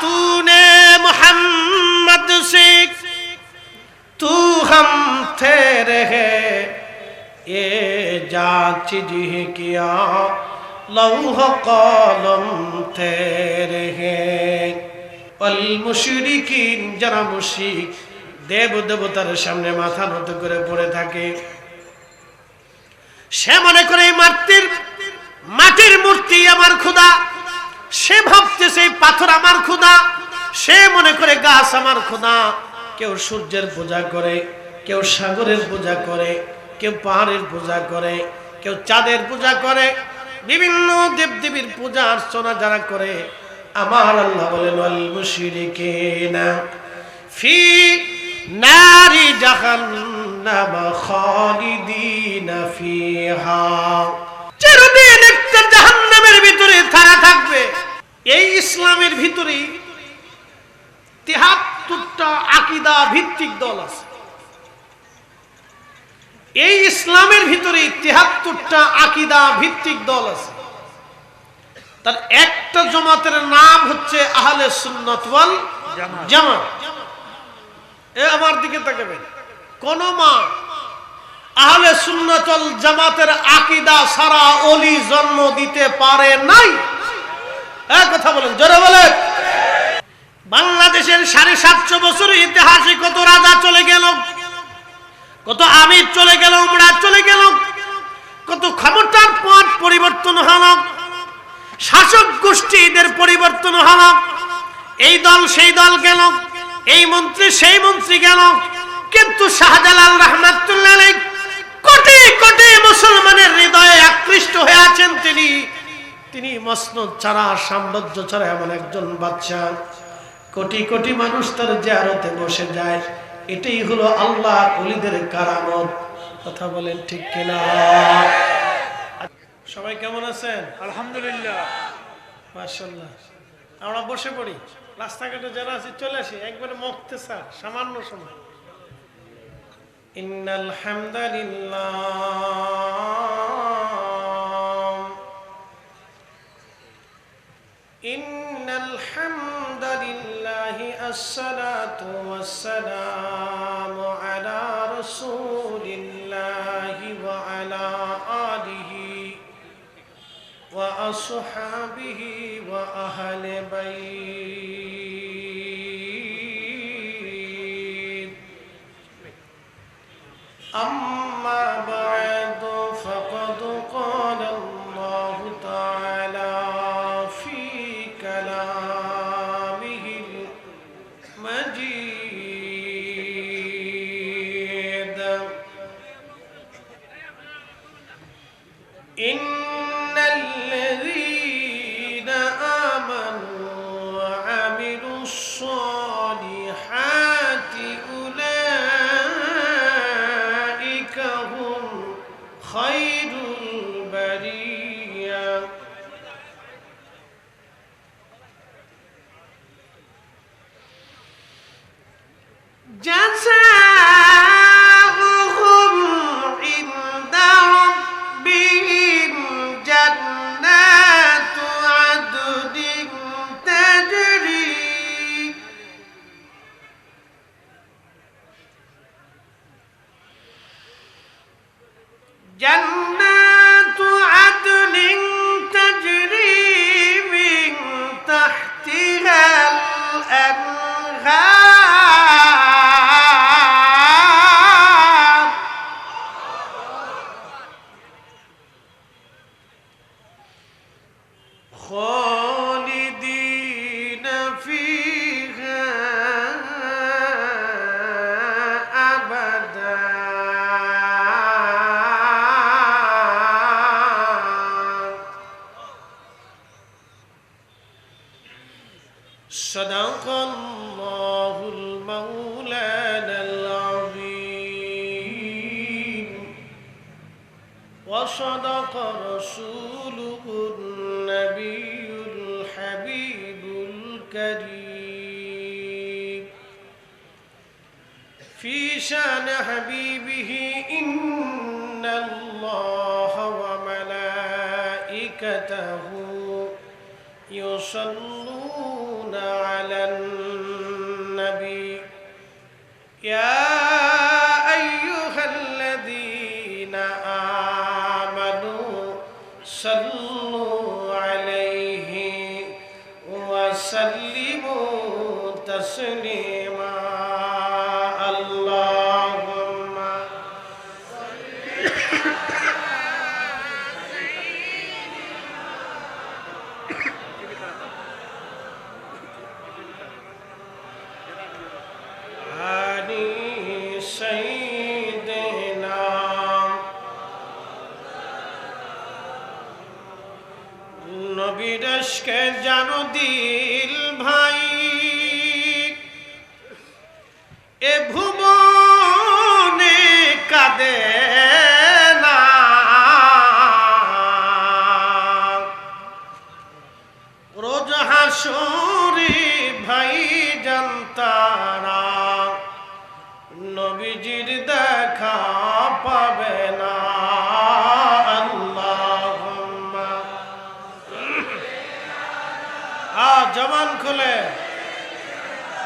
तूने मोहम्मद से तू हम तेरे है ये जांच जी किया लौह कलम तेरे हैं অল মুশরিকিন যারা মুশরিক দেব দেবতার সামনে মাথা নত করে পড়ে থাকে সে মনে করে এই মাটির মাটির মূর্তি আমার খোদা সে ভাবতেছে পাথর আমার খোদা। সে মনে করে গাছ আমার খোদা। কেউ সূর্যের পূজা করে, কেউ সাগরের পূজা করে, কেউ পাহাড়ের পূজা করে, কেউ চাঁদের পূজা করে। বিভিন্ন দেবদেবীর পূজা অর্চনা যারা করে, আমার আল্লাহ বলেন জাহান্নামের ভিতরে তারা থাকবে এই ইসলামের ভিতরে তিহাত্তরটা আকিদা ভিত্তিক দল আছে। এই ইসলামের ভিতরে তেহাত্তরটা আকিদা ভিত্তিক দল আছে। তার একটা জমাতের নাম হচ্ছে আহলে সুন্নত ওয়াল জামাত। এ আমার দিকে তাকাবেন। কোন মা আহলে সুন্নত ওয়াল জামাতের আকিদা সারা অলি জন্ম দিতে পারে নাই? কথা বলেন, জোরে বলেন। বাংলাদেশের সাড়ে সাতশো বছর ইতিহাসে কত রাজা চলে গেল, কত আমির চলে গেল, উমরা চলে গেল, কত ক্ষমতার পথ পরিবর্তন হল, শাসক গোষ্ঠী এদের পরিবর্তন হল, এই দল সেই দল গেল, এই মন্ত্রী সেই মন্ত্রী গেল, কিন্তু শাহজালাল রহমাতুল্লাহ কোটি কোটি মুসলমানের হৃদয়ে আকৃষ্ট হয়ে আছেন তিনি। তিনি মসনদ ছাড়া সাম্রাজ্য ছাড়া এমন একজন বাচ্চা কোটি কোটি মানুষ তার জিয়ারতে বসে যায়। এটাই হলো আল্লাহ অলিদের কারামত। কথা বলেন ঠিক কিনা? সবাই কেমন আছেন? আলহামদুলিল্লাহ। মার্শাল্লাহ আমরা বসে পড়ি। রাস্তাঘাটে যারা আছি চলে আসি। একবারে মক্তে স্যার সামান্য সময়। ইন্নাল হামদালিল্লাহ الصلاة والسلام على رسول الله وعلى آله وأصحابه وأهل بيت. أما صدق الله المولانا العظيم. وصدق رسوله النبي الحبيب الكريم. في شأن حبيبه إن الله وملائكته يصلون على النبي. يا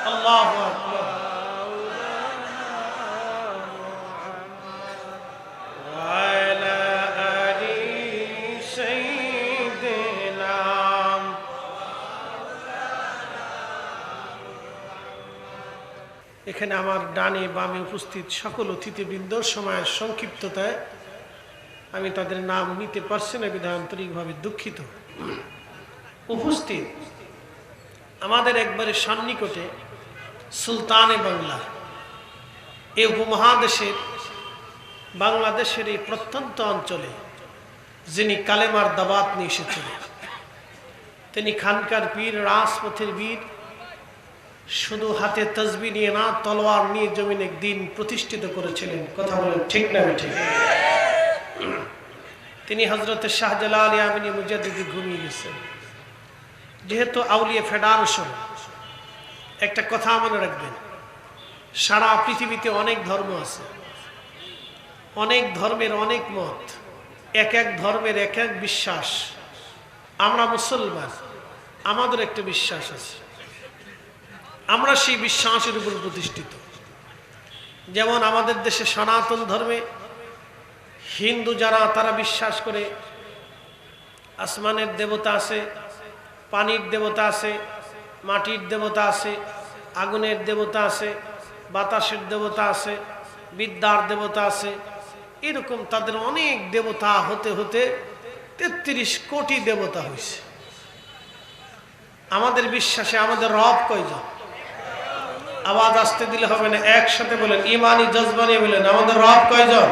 আল্লাহ এখানে আমার ডানে বামে উপস্থিত সকল অতিথিবৃন্দ সময়ের সংক্ষিপ্ততায় আমি তাদের নাম নিতে পারছি না, বিধায় আন্তরিকভাবে দুঃখিত। উপস্থিত আমাদের একবারে সান্নিকটে সুলতানে বাংলা। এই উপমহাদেশের, বাংলাদেশের এই প্রত্যন্ত অঞ্চলে যিনি কালেমার দাবাত নিয়ে এসেছিলেন, তিনি খানকার পীর, রাজপথের বীর, শুধু হাতে তসবি নিয়ে না, তলোয়ার নিয়ে জমিন একদিন প্রতিষ্ঠিত করেছিলেন। কথা বলেন ঠিক না ঠিক তিনি হজরতের শাহজালাল ইয়ামিনী মুজাদ্দিদি ঘুমিয়ে গেছেন। যেহেতু আউলিয়া ফেডারেশন একটা কথা মনে রাখবেন। সারা পৃথিবীতে অনেক ধর্ম আছে। অনেক ধর্মের অনেক মত, এক এক ধর্মের এক এক বিশ্বাস। আমরা মুসলমান, আমাদের একটা বিশ্বাস আছে। আমরা সেই বিশ্বাসের উপর প্রতিষ্ঠিত। যেমন আমাদের দেশে সনাতন ধর্মে হিন্দু যারা, তারা বিশ্বাস করে, আসমানের দেবতা আছে, পানির দেবতা আছে মাটির দেবতা আছে, আগুনের দেবতা আছে, বাতাসের দেবতা আছে, বিদ্যার দেবতা আছে। এরকম তাদের অনেক দেবতা হতে হতে তেত্রিশ কোটি দেবতা হয়েছে। আমাদের বিশ্বাসে আমাদের রব কয়জন? আওয়াজ আসতে দিলে হবে না, একসাথে বলেন, ইমানি, জজবানি বলেন, আমাদের রব কয়জন?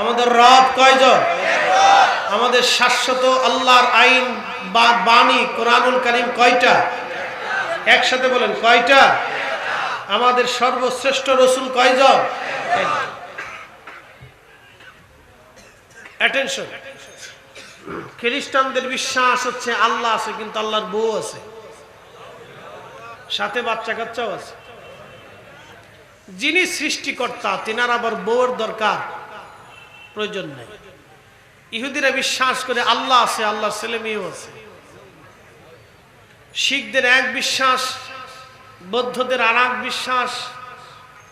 আমাদের রব কয়জন? আমাদের শাশ্বত আল্লাহর আইন বা বাণী কোরআনুল করিম কয়টা? একসাথে বলেন, কয়টা? আমাদের সর্বশ্রেষ্ঠ রসুল কয়জন? অ্যাটেনশন খ্রিস্টানদের বিশ্বাস হচ্ছে আল্লাহ আছে, কিন্তু আল্লাহর বউ আছে। সাথে বাচ্চা কাচ্চাও আছে। যিনি সৃষ্টিকর্তা, তিনার আবার বউয়ের দরকার, প্রয়োজন নেই। ইহুদিরা বিশ্বাস করে আল্লাহ আছে, আল্লাহর ছেলে মেয়েও আছে। শিখদের এক বিশ্বাস, বৌদ্ধদের আর বিশ্বাস,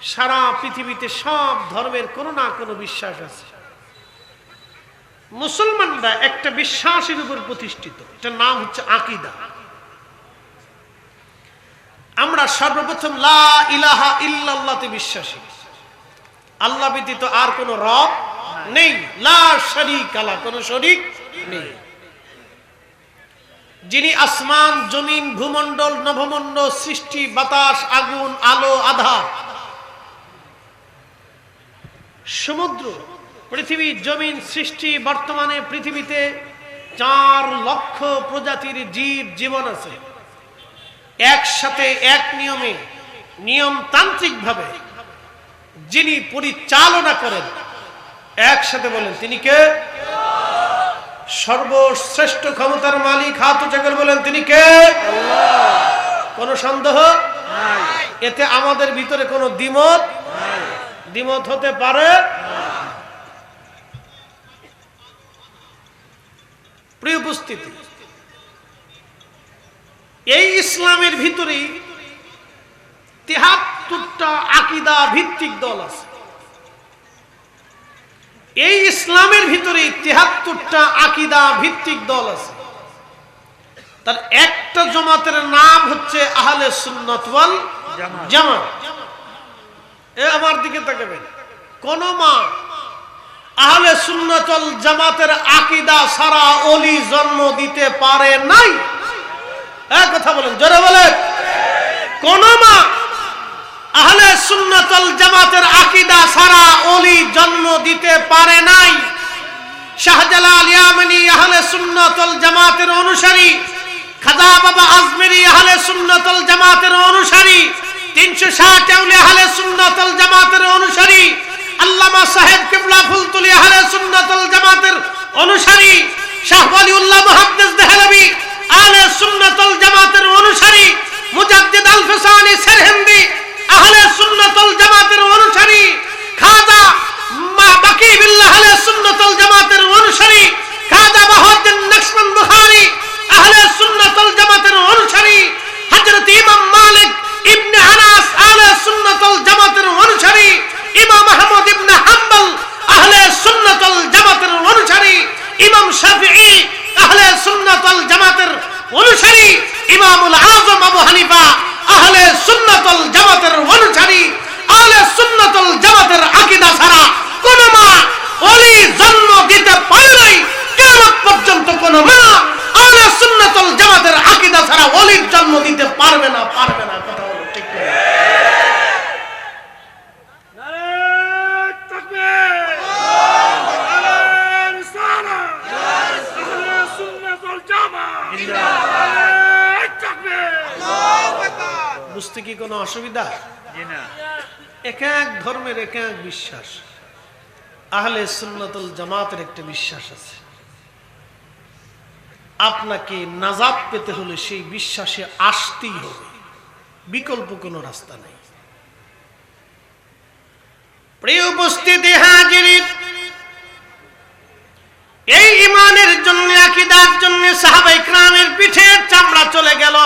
সারা পৃথিবীতে সব ধর্মের কোনো না কোনো বিশ্বাস আছে। মুসলমানরা একটা বিশ্বাসের উপর প্রতিষ্ঠিত, এটার নাম হচ্ছে আকিদা। আমরা সর্বপ্রথম লা ইলাহা ইল্লাল্লাহতে বিশ্বাসী। আল্লাহ ব্যতীত আর কোন রব নেই, লা শরিক আলা কোন শরিক নেই। যিনি আসমান, জমিন, ভূমণ্ডল, নভমণ্ডল, সৃষ্টি, বাতাস, আগুন, আলো আধার সমুদ্র, পৃথিবী, জমিন, সৃষ্টি, বর্তমানে পৃথিবীতে চার লক্ষ প্রজাতির জীব, জীবন আছে। একসাথে এক নিয়মে নিয়মতান্ত্রিক ভাবে যিনি পরিচালনা করেন একসাথে বলেন তিনি কে? সর্বশ্রেষ্ঠ ক্ষমতার মালিক হাত উঁচা বলেন তিনি কে? কোন সন্দেহ? এতে আমাদের ভিতরে কোনো দ্বিমত? দ্বিমত হতে পারে? প্রিয় উপস্থিতি এই ইসলামের ভিতরেই তেহাত্তরটা আকিদা ভিত্তিক দল আছে। এই ইসলামের ভিতরে তেহাত্তরটা আকিদা ভিত্তিক দল আছে। তার একটা জমাতের নাম হচ্ছে আহলে সুন্নত ওয়াল জামাত। এ আমার দিকে তাকাবেন। কোন মা আহলে সুন্নতল জামাতের আকিদা সারা অলি জন্ম দিতে পারে নাই? কথা বলেন, জোরে বলেন। কোন মা আহলে সুন্নতল জামাতের আকিদা সারা অলি জন্ম দিতে পারে নাই। শাহজালাল ইয়ামানি আহলে সুন্নতল জামাতের অনুসারী, খাজা বাবা আজমেরি আহলে সুন্নতল জামাতের অনুসারী, তিনশো ষাট আউলি আহলে সুন্নতল জামাতের অনুসারী, আল্লামা সাহেব কিবলা ফুলতুলি আহলে সুন্নতল জামাতের অনুসারী, শাহ ওয়ালিউল্লাহ মুহাদ্দিস দেহলভী আহলে সুন্নতল জামাতের অনুসারী, মুজাদ্দিদ আল ফিসানি আহলে সুন্নতল জামাতের অনুসারী খাজা বাকি বিল্লাহ আহলে সুন্নতল জামাতের অনুসারী খাজা বাহাউদ্দিন নকশবন্দ বুখারী আহলে সুন্নতল জামাতের অনুসারী হযরত ইমাম মালিক ইবনে আনাস আহলে সুন্নতল জামাতের অনুসারী ইমাম আহমদ ইবনে হাম্বল আহলে সুন্নতল জামাতের অনুসারী ইমাম শাফিঈ আহলে সুন্নতল জামাতের অনুসারী ইমামুল আজম আবু হানিফা আহলে সুন্নাতুল জামাতের অনুসারী, আহলে সুন্নাতুল জামাতের আকীদা ছাড়া কোন মা ওলি জন্ম দিতে পারে নাই কিয়ামত পর্যন্ত কোন মা আহলে সুন্নতল জামাতের আকীদা ছাড়া ওলির জন্ম দিতে পারবে না পারবে না কথা হলো ঠিক করে নারে তাকবীর নারে রিসালাত আহলে সুন্নাত ওয়াল জামাত নারে তাকবীর বুঝতে কি কোনো অসুবিধা এক ধর্মের এক এক বিশ্বাস? আহলে সুন্নতুল জামাতের একটা বিশ্বাস আছে। আপনাকে নাজাব পেতে হলে সেই বিশ্বাসে আসতেই হবে। বিকল্প কোনো রাস্তা নেই। প্রিয় হাজিরি, এই ইমানের জন্য, আকিদার জন্য সাহাবাই ক্রামের পিঠে চামড়া চলে গেল।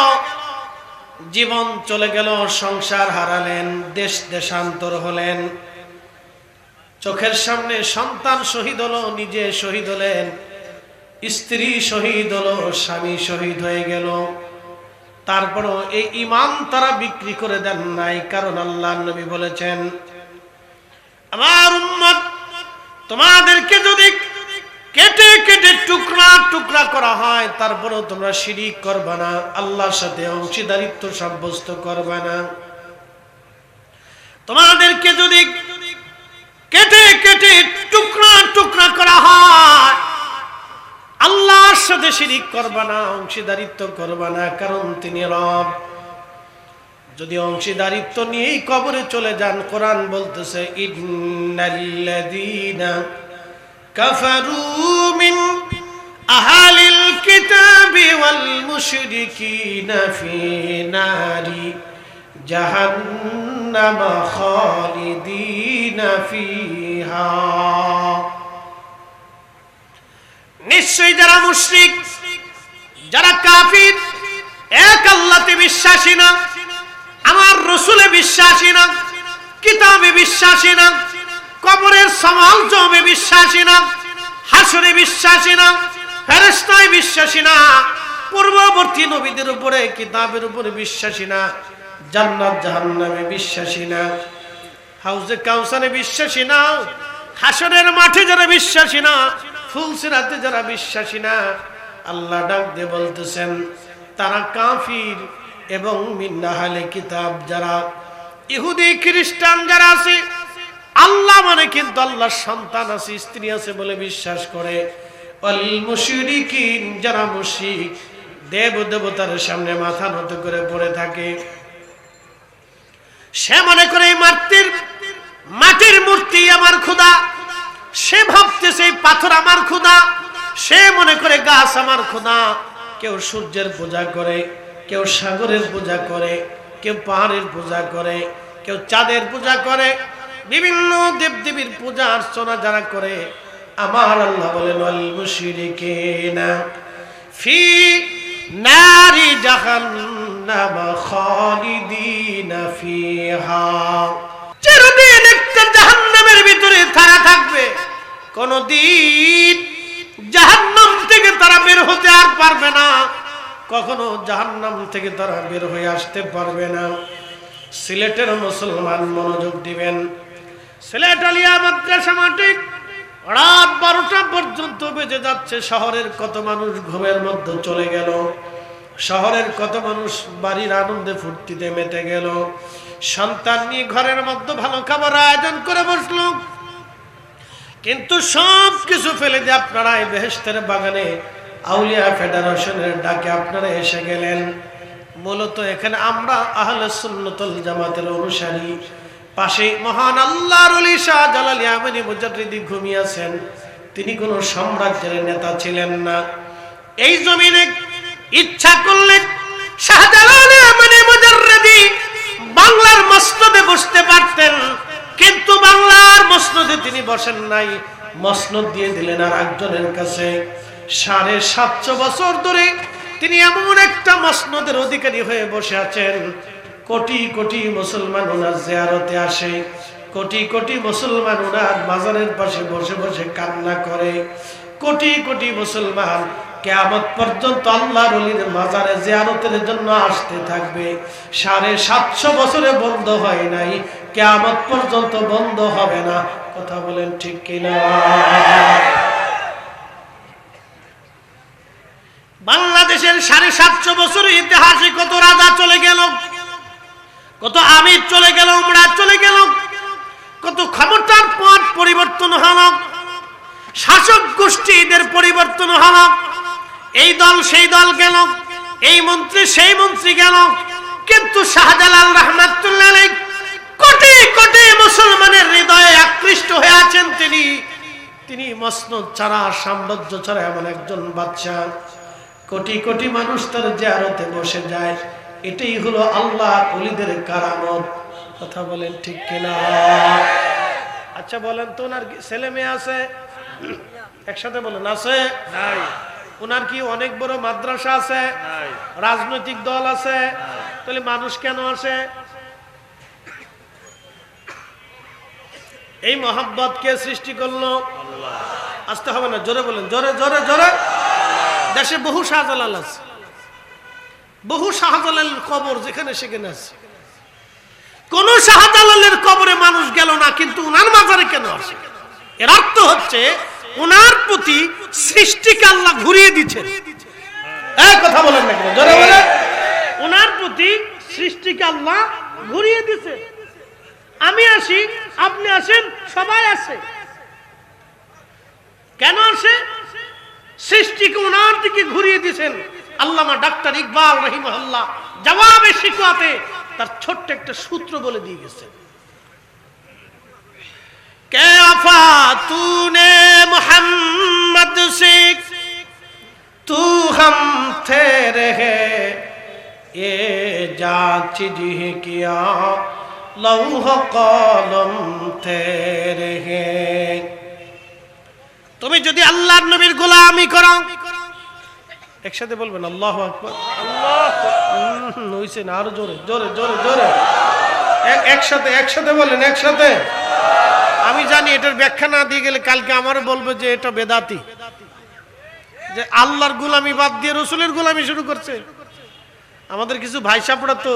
জীবন চলে গেল, সংসার হারালেন, দেশ দেশান্তর হলেন। চোখের সামনে সন্তান শহীদ হলো, নিজে শহীদ হলেন। স্ত্রী শহীদ হলো, স্বামী শহীদ হয়ে গেল। তারপরও এই ইমান তারা বিক্রি করে দেন নাই, কারণ আল্লাহ নবী বলেছেন, আমার উম্মত, তোমাদেরকে যদি কেটে কেটে টুকরা টুকরা করা হয়, তারপরেও তোমরা শিরিক করবে না, আল্লাহর সাথে অংশীদারিত্ব সাব্যস্ত করবে না। তোমাদেরকে যদি কেটে কেটে টুকরা টুকরা করা হয়, আল্লাহর সাথে শিরিক করবে না, অংশীদারিত্ব করবে না, কারণ তিনি রব। যদি অংশীদারিত্ব নিয়েই কবরে চলে যান, কোরআন বলতেছে, ইন্নাল্লাযীনা كفروا من أهل الكتاب والمشركين في نار جهنم خالدين فيها নিশ্চয়ই যারা মুশরিক যারা কাফির এক আল্লাহতে বিশ্বাসী না আমার রসুলে বিশ্বাসী না কিতাবে বিশ্বাসী না কবরের সমাল জমে বিশ্বাসী না, হাসরে বিশ্বাসী না ফেরেস্তায় বিশ্বাসী না, পূর্ববর্তী নবীদের উপরে, কিতাবের উপরে বিশ্বাসী না, জান্নাত জাহান্নামে বিশ্বাসী না, হাউজে কাউসারে বিশ্বাসী না, হাসরের মাঠে যারা বিশ্বাসী না, ফুলসিরাতে যারা বিশ্বাসী না, আল্লাহ ডাক দিয়ে বলতেছেন, তারা কাফির এবং মিন্নাহালে কিতাব যারা, ইহুদি, খ্রিস্টান যারা আছে আল্লাহ মানে কিন্তু আল্লাহর সন্তান আছে, স্ত্রী আছে বলে বিশ্বাস করে। যারা মুশরিক, দেব দেবতার সামনে মাথা নত করে পড়ে থাকে। সে মনে করে এই মাটির মাটির মূর্তি আমার খোদা সে ভাবতেছে পাথর আমার খোদা সে মনে করে গাছ আমার খোদা কেউ সূর্যের পূজা করে, কেউ সাগরের পূজা করে, কেউ পাহাড়ের পূজা করে, কেউ চাঁদের পূজা করে। বিভিন্ন দেবদেবীর পূজা অর্চনা যারা করে, আমার আল্লাহ বলেন ফি জাহান্নামের ভিতরে তারা থাকবে। থেকে তারা বের হতে আর পারবে না। কখনো জাহান্নাম থেকে তারা বের হয়ে আসতে পারবে না। সিলেটের মুসলমান মনোযোগ দিবেন। সিলেট আলিয়া মাদ্রাসা মাটিক রাত বারোটা পর্যন্ত বেজে যাচ্ছে। শহরের কত মানুষ ঘুমের মধ্যে চলে গেল। শহরের কত মানুষ বাড়ির আনন্দে ফুর্তিতে মেতে গেল। সন্তান নিয়ে ঘরের মধ্যে ভালো খাবার আয়োজন করে বসল। কিন্তু সব কিছু ফেলে দিয়ে আপনারা এই বেহেস্তের বাগানে আউলিয়া ফেডারেশনের ডাকে আপনারা এসে গেলেন। মূলত এখানে আমরা আহলে সুন্নতুল জামাতের অনুসারী। পাশে মহান আল্লাহর অলি শাহ জালালি আমিনী মুজাদ্দিদি ঘুমিয়েছেন তিনি কোনো সাম্রাজ্যের নেতা ছিলেন না। এই জমিনে ইচ্ছা করলে শাহজালাল আমিনী মুজাদ্দিদি বাংলার মসনদে বসতে পারতেন। কিন্তু বাংলার মসনদে তিনি বসেন নাই। মসনদ দিয়ে দিলেন আর একজনের কাছে। সাড়ে সাতশো বছর ধরে তিনি এমন একটা মসনদের অধিকারী হয়ে বসে আছেন। কোটি কোটি মুসলমান ওনার জিয়ারতে আসে। কোটি কোটি মুসলমান ওনার মাজারের পাশে বসে বসে কান্না করে। কোটি কোটি মুসলমান কেয়ামত পর্যন্ত আল্লাহ রলির মাজারে জিয়ারতের জন্য আসতে থাকবে। সাড়ে সাতশো বছরে বন্ধ হয় নাই। কেয়ামত পর্যন্ত বন্ধ হবে না। কথা বলেন ঠিক কিনা? বাংলাদেশের সাড়ে সাতশো বছর ইতিহাসে কত রাজা চলে গেল? কত আমির চলে গেল, উমরা চলে গেল। কত ক্ষমতার পথ পরিবর্তন হল। শাসক গোষ্ঠী এদের পরিবর্তন হল। এই দল সেই দল গেল, এই মন্ত্রী সেই মন্ত্রী গেল। কিন্তু শাহজালাল রহমাতুল্লাহ কোটি কোটি মুসলমানের হৃদয়ে আকৃষ্ট হয়ে আছেন তিনি। তিনি মসনদ ছাড়া, সাম্রাজ্য ছাড়া এমন একজন বাচ্চা কোটি কোটি মানুষ তার জিয়ারতে বসে যায়। এটাই হলো আল্লাহ অলিদের কারামত। কথা বলেন ঠিক কিনা? আচ্ছা বলেন তো ওনার কি ছেলে মেয়ে আছে? একসাথে বলেন আছে? নাই। ওনার কি অনেক বড় মাদ্রাসা আছে? রাজনৈতিক দল আছে? তাহলে মানুষ কেন আসে? এই মহাব্বত কে সৃষ্টি করল? আসতে হবে না জোরে বলেন জোরে জোরে জোরে। দেশে বহু শাহজালাল আছে। বহু শাহজালালের কবর যেখানে সেখানে আছে। কোন শাহজালালের কবরে মানুষ গেল না, কিন্তু উনার মাজারে কেন আসে? এর অর্থ হচ্ছে, উনার প্রতি সৃষ্টিকে আল্লাহ ঘুরিয়ে দিচ্ছেন। এই কথা বলেন না জোরে বলেন। ওনার প্রতি সৃষ্টিকে আল্লাহ ঘুরিয়ে দিছে আমি আসি, আপনি আসেন, সবাই আসে। কেন আসে? সৃষ্টিকে ওনার দিকে ঘুরিয়ে দিয়েছেন আল্লামা ডাক্তার ইকবাল রহিমহল্লা জবাবে শিকুয়াতে তার ছোট্ট একটা সূত্র বলে দিয়ে গেছে। তুমি যদি আল্লাহর নবীর গোলামি করো একসাথে বলবেন, আল্লাহ আকবার, আল্লাহ হইছে আরও জোরে জোরে জোরে জোরে। একসাথে একসাথে বলেন, একসাথে। আমি জানি এটার ব্যাখ্যা না দিয়ে গেলে কালকে আমার বলবে যে এটা বেদাতি। যে আল্লাহর গোলামি বাদ দিয়ে রসুলের গোলামি শুরু করছে। আমাদের কিছু ভাই সাপড়া তো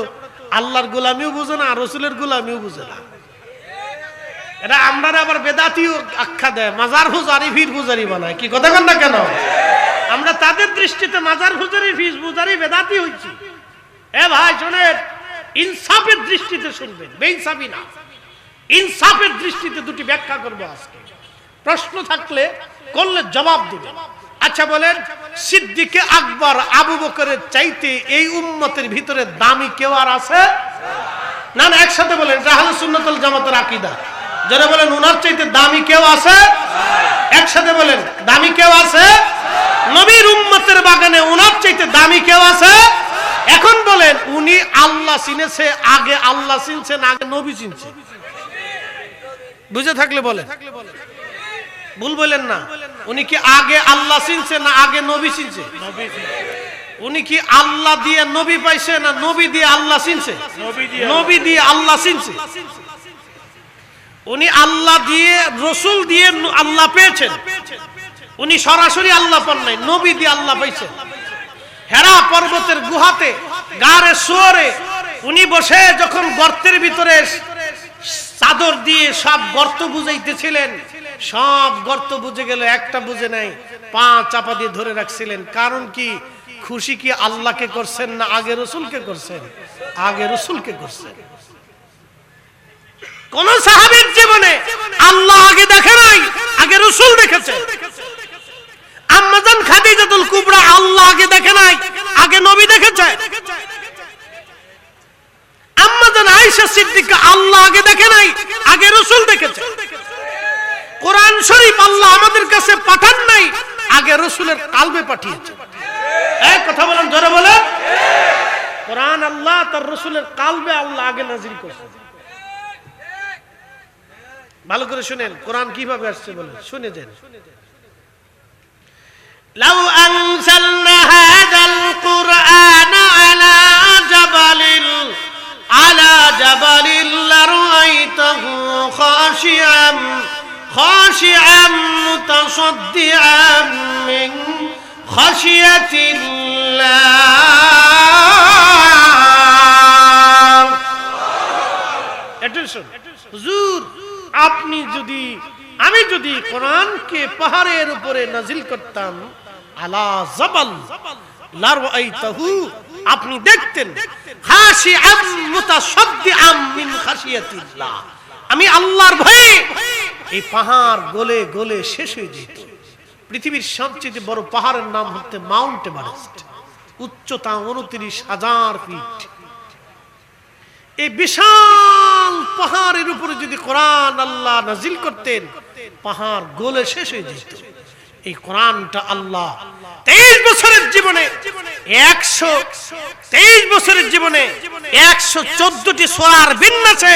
আল্লাহর গোলামিও বুঝে না রসুলের গোলামিও বুঝে না। এটা আমরা আবার বেদাতিও আখ্যা দেয়, মাজার হুজারি ফির পূজারি বানায়। কি কথা কন না কেন? আমরা তাদের দৃষ্টিতে মাজার হুজারি ফিস পূজারি বেদাতি হইছি। এ ভাই, শোনেন, ইনসাফের দৃষ্টিতে শুনবেন, বেইনসাফি না। ইনসাফের দৃষ্টিতে দুটি ব্যাখ্যা করব আজকে। প্রশ্ন থাকলে করলে জবাব দিবে আচ্ছা বলেন, সিদ্দিকে আকবর আবু বকরের চাইতে এই উম্মতের ভিতরে দামি কেউ আর আছে? না না, একসাথে বলেন রাহাল সুন্নতুল জামাতের আকিদা। যারা বলেন উনার চাইতে দামি কেউ আছে? একসাথে বলেন দামি কেউ আছে? নবীর উম্মতের বাগানে উনার চাইতে দামি কেউ আছে? এখন বলেন উনি আল্লাহ চিনেছে আগে আল্লাহ চিনছেন আগে নবী চিনছে। বুঝে থাকলে বলে ভুল বলেন না। উনি কি আগে আল্লাহ চিনছে না আগে নবী চিনছে? উনি কি আল্লাহ দিয়ে নবী পাইছে না নবী দিয়ে আল্লাহ চিনছে? নবী দিয়ে নবী দিয়ে আল্লাহ চিনছে? উনি আল্লাহ দিয়ে, রসুল দিয়ে আল্লাহ পেয়েছেন। উনি সরাসরি আল্লাহ পান নাই, নবী দিয়ে আল্লাহ পাইছেন। হেরা পর্বতের গুহাতে, গারে সোরে উনি বসে যখন গর্তের ভিতরে চাদর দিয়ে সব গর্ত বুঝাইতেছিলেন সব গর্ত বুঝে গেল, একটা বুঝে নাই, পা চাপা দিয়ে ধরে রাখছিলেন। কারণ কি? খুশি কি আল্লাহকে করছেন না আগে রসুলকে করছেন? আগে রসুলকে করছেন। কোন সাহাবীর জীবনে আল্লাহ আগে দেখে নাই, আগে রসুল দেখেছে। আম্মাজান খাদিজাতুল কুবরা আল্লাহ আগে দেখে নাই, আগে নবী দেখেছে। আম্মাজান আয়েশা সিদ্দিকা আল্লাহ আগে দেখে নাই, আগে রসুল দেখেছে। কোরআন শরীফ আল্লাহ আমাদের কাছে পাঠান নাই, আগে রসুলের কালবে পাঠিয়েছে। এই কথা বলেন, জোরে বলে কোরআন আল্লাহ তার রসুলের কালবে আল্লাহ আগে নাজিল করছে। ভালো করে শুনেন কোরআন কিভাবে আসছে বলে শুনে যান لو أنزلنا هذا القرآن على جبل على جبل لرأيته خاشعا خاشعا متصدعا من خشية الله Attention. হুজুর আপনি যদি, আমি যদি কোরআনকে পাহাড়ের উপরে নাজিল করতাম, আলা জাবাল আপনি দেখতেন আমি আল্লাহর ভয়ে এই পাহাড় গলে গলে শেষ হয়ে যেত। পৃথিবীর সবচেয়ে বড় পাহাড়ের নাম হচ্ছে মাউন্ট এভারেস্ট। উচ্চতা উনত্রিশ হাজার ফিট। এই বিশাল পাহাড়ের উপরে যদি কোরআন আল্লাহ নাজিল করতেন, পাহাড় গোলে শেষ হয়ে যেত। এই কোরআনটা আল্লাহ তেইশ বছরের জীবনে, একশো তেইশ বছরের জীবনে একশো চোদ্দটি সোয়ার বিন্যাসে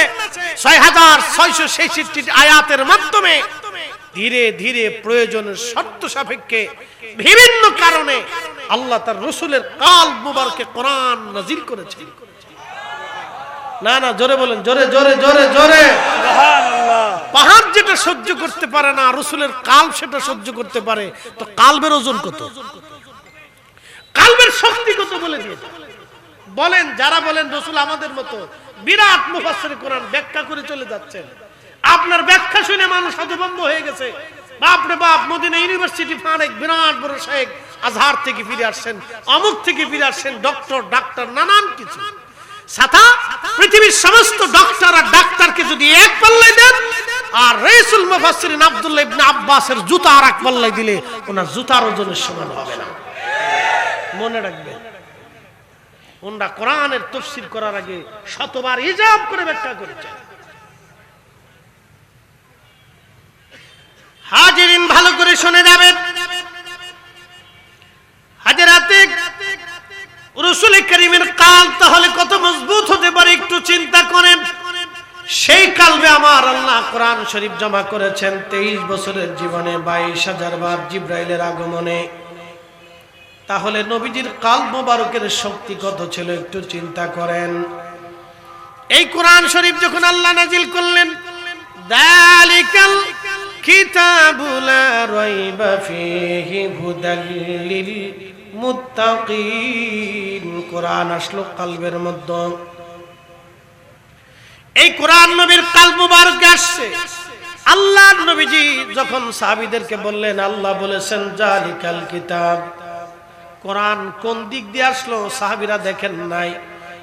ছয় হাজার ছয়শো ছেষট্টি আয়াতের মাধ্যমে ধীরে ধীরে প্রয়োজনের শর্ত সাপেক্ষে বিভিন্ন কারণে আল্লাহ তার রসুলের কাল মুবারকে কোরআন নাজিল করেছেন। না না জোরে বলেন জোরে জোরে জোরে জোরে। পাহাড় যেটা সহ্য করতে পারে না রসুলের কাল সেটা সহ্য করতে পারে তো কালবের ওজন কত? কালবের শক্তি কত বলে দিয়ে বলেন যারা বলেন রসুল আমাদের মতো বিরাট মুফাসসির কোরআন ব্যাখ্যা করে চলে যাচ্ছেন। আপনার ব্যাখ্যা শুনে মানুষ হতভম্ব হয়ে গেছে। বাপ রে বাপ মদিনা ইউনিভার্সিটি ফানেক বিরাট বড় শেখ আজহার থেকে ফিরে আসছেন অমুক থেকে ফিরে আসছেন ডক্টর ডাক্তার নানান কিছু। সাথা পৃথিবীর সমস্ত ডক্টর আর ডাক্তারকে যদি এক পাল্লায় দেন, আর মুফাসসিরিন আব্দুল্লাহ ইবনে আব্বাসের জুতা আর এক পাল্লায় দিলে ওনার জুতার ওজনের সমান হবে না। মনে রাখবেন, ওনারা কোরআনের তফসির করার আগে শতবার হিজাব করে ব্যাখ্যা করেছেন। হাজিরিন ভালো করে শুনে যাবেন কোরআন শরীফ জমা করেছেন তেইশ বছরের জীবনে বাইশ হাজার বার জিব্রাইলের আগমনে। তাহলে নবীজির কাল মোবারকের শক্তি কত ছিল একটু চিন্তা করেন। এই কোরআন শরীফ যখন আল্লাহ নাজিল করলেন কোরআন আসলো কালবের মধ্যে। এই কোরআন নবীর কাল মুবারকে আসছে। আল্লাহ নবীজি যখন সাহাবীদেরকে বললেন, আল্লাহ বলেছেন, জালিকাল কিতাব। কোরআন কোন দিক দিয়ে আসলো সাহাবীরা দেখেন নাই।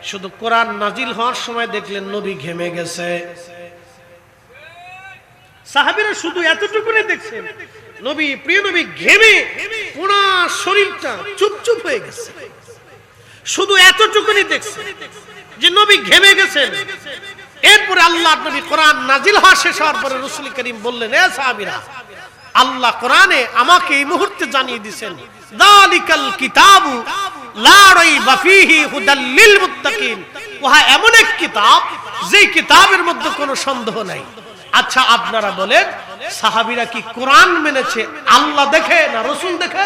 শুধু কোরআন নাজিল হওয়ার সময় দেখলেন নবী ঘেমে গেছে। সাহাবীরা শুধু এতটুকুনি দেখছেন, নবী, প্রিয় নবী ঘেমে পুরা শরীরটা চুপচুপ হয়ে গেছে। শুধু এতটুকুনি দেখছে যে নবী ঘেমে গেছেন। এরপরে আল্লাহ নবী কোরআন নাজিল হওয়া শেষ হওয়ার পরে রসুল করিম বললেন, এ সাহাবীরা, আল্লাহ কোরআনে আমাকে এই মুহূর্তে জানিয়ে দিয়েছেন, দালিকাল কিতাবু লা রাইবা ফীহি হুদাল লিল মুত্তাকিন। ওহা এমন এক কিতাব যে কিতাবের মধ্যে কোনো সন্দেহ নাই। আচ্ছা আপনারা বলেন, সাহাবীরা কি কোরআন মেনেছে, আল্লাহ দেখে না রসুল দেখে?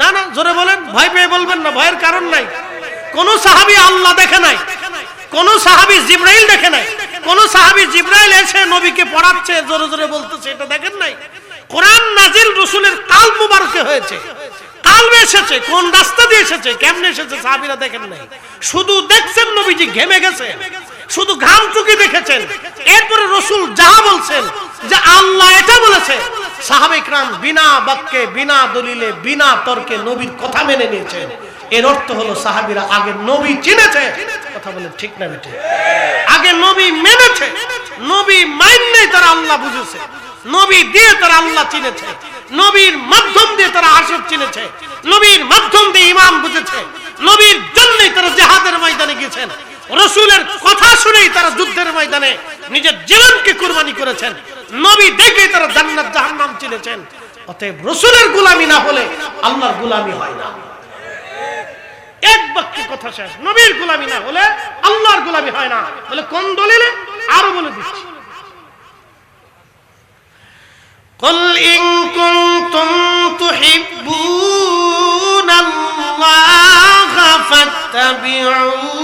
না না, জোরে বলেন, ভয় পেয়ে বলবেন না, ভয়ের কারণ নাই। কোন সাহাবি আল্লাহ দেখে নাই। কোন সাহাবি জিব্রাইল দেখে নাই। কোন সাহাবি জিব্রাইল এসে নবীকে পড়াচ্ছে, জোরে জোরে বলতেছে, এটা দেখেন নাই? কোরআন নাজিল রসুলের কাল মুবারকে হয়েছে। কালবে এসেছে, কোন রাস্তা দিয়ে এসেছে, কেমনে এসেছে সাহাবিরা দেখেন নাই? শুধু দেখছেন নবীজি ঘেমে গেছে শুধু ঘাম চুকি দেখেছেন। এরপরে রসুল যাহা বলছেন, যে আল্লাহ এটা বলেছে সাহাবিকরাম বিনা বাক্যে, বিনা দলিলে, বিনা তর্কে নবীর কথা মেনে নিয়েছেন। এর অর্থ হলো সাহাবিরা আগে নবী চিনেছে কথা বলে ঠিক না বেটে আগে নবী মেনেছে, নবী মাইন্যে তারা আল্লাহ বুঝেছে, নবী দিয়ে তারা আল্লাহ চিনেছে, নবীর মাধ্যম দিয়ে তারা আসর চিনেছে, নবীর মাধ্যম দিয়ে ইমাম বুঝেছে, নবীর জন্যই তারা জেহাদের ময়দানে গেছেন রসুলের কথা শুনেই তারা যুদ্ধের ময়দানে নিজের জীবনকে কুরবানি করেছেন, নবী দেখে তারা জান্নাত জাহান্নাম চিনেছেন, অতএব রসুলের গুলামি না হলে আল্লাহর গুলামি হয় না। এক বাক্যে কথা শেষ নবীর গুলামি না হলে আল্লাহর গুলামি হয় না বলে কোন দলিলে আরো বলে দিচ্ছি قل إن كنتم تحبون الله فاتبعوني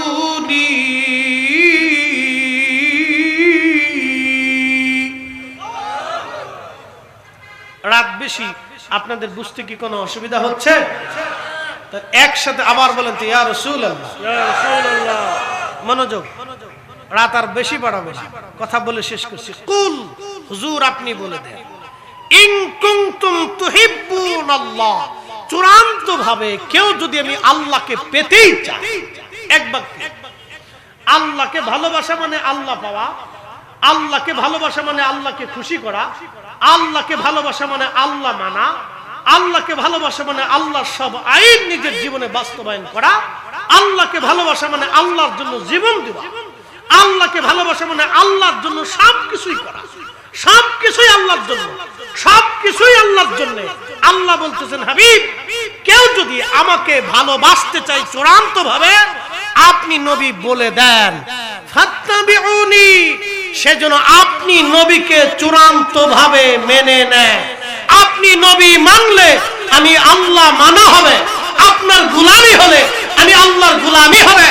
রাত বেশি আপনাদের বুঝতে কি কোনো অসুবিধা হচ্ছে তা একসাথে আবার বলেন তো ইয়া মনোযোগ। রাত আর বেশি বাড়াবো কথা বলে শেষ করছি। কুল হুজুর আপনি বলে দেন। ইন কুনতুম তুহিব্বুনাল্লাহ। চূড়ান্ত ভাবে কেউ যদি আমি আল্লাহকে পেতেই চাই এক বাক্যে আল্লাহকে ভালোবাসা মানে আল্লাহ পাওয়া আল্লাহকে ভালোবাসা মানে আল্লাহকে খুশি করা আল্লাহকে ভালোবাসা মানে আল্লাহ মানা আল্লাহকে ভালোবাসা মানে আল্লাহর সব আইন নিজের জীবনে বাস্তবায়ন করা। আল্লাহকে ভালোবাসা মানে আল্লাহর জন্য জীবন দেওয়া। আল্লাহকে ভালোবাসা মানে আল্লাহর জন্য সব কিছুই করা। সব কিছুই আল্লাহর জন্য। সব কিছুই আল্লাহর জন্য। আল্লাহ বলতেছেন, হাবিব, কেউ যদি আমাকে ভালোবাসতে চাই চূড়ান্ত ভাবে আপনি নবী বলে দেন। সেজন্য আপনি নবীকে চূড়ান্ত ভাবে মেনে নেন। আপনি নবী মানলে আমি আল্লাহ মানা হবে। আপনার গুলামি হলে আমি আল্লাহর গুলামি হবে।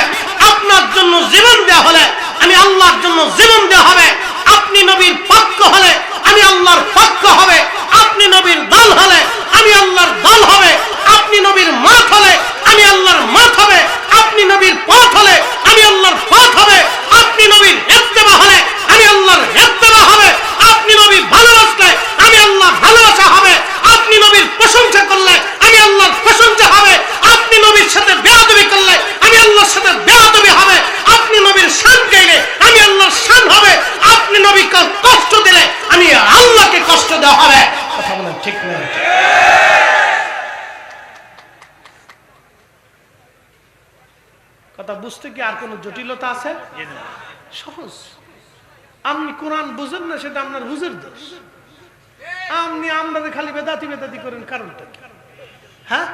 আপনার জন্য জীবন দেওয়া হলে আমি আল্লাহর জন্য জীবন দেওয়া হবে। আপনি নবীর পক্ষ হলে আমি আল্লাহর পক্ষ হবে। আপনি নবীর দল হলে আমি আল্লাহর দল হবে। আপনি নবীর মাঠ হলে আমি আল্লাহর মাঠ হবে। আপনি নবীর পথ হলে আমি আল্লাহর পথ হবে। আপনি নবীর ইত্তেবা হলে আমি আল্লাহর ইত্তেবা হবে আপনি নবীর ভালোবাসলে আমি আল্লাহ ভালোবাসা হবে আপনি নবীর প্রশংসা করলে আমি আল্লাহর প্রশংসা হবে আপনি নবীর সাথে বেয়াদবি করলে আমি আল্লাহর সাথে বেয়াদবি হবে আপনি নবীর শান চাইলে আমি আল্লাহর শান হবে আপনি নবীকে কষ্ট দিলে আমি আল্লাহকে কষ্ট দেওয়া হবে কথা বলেন ঠিক না কথা বুঝতে কি আর কোনো জটিলতা আছে? সহজ। আপনি কোরআন বুঝেন না, সেটা আপনার বুঝের দোষ। আপনি আমরা খালি বেদাতি বেদাতি করেন, কারণটা? হ্যাঁ?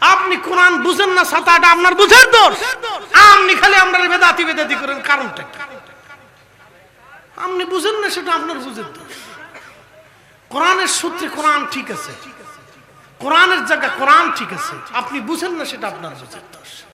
আপনি কোরআন বুঝেন না সাতাটা আপনার বুঝের দোষ। আপনি খালি আমরা বেদাতি বেদাতি করেন, কারণটা? আপনি বুঝেন না, সেটা আপনার বুঝের দোষ। কোরআনের সূত্রে কোরআন ঠিক আছে। কোরআনের জায়গা কোরআন ঠিক আছে। আপনি বুঝেন না, সেটা আপনার বুঝের দোষ।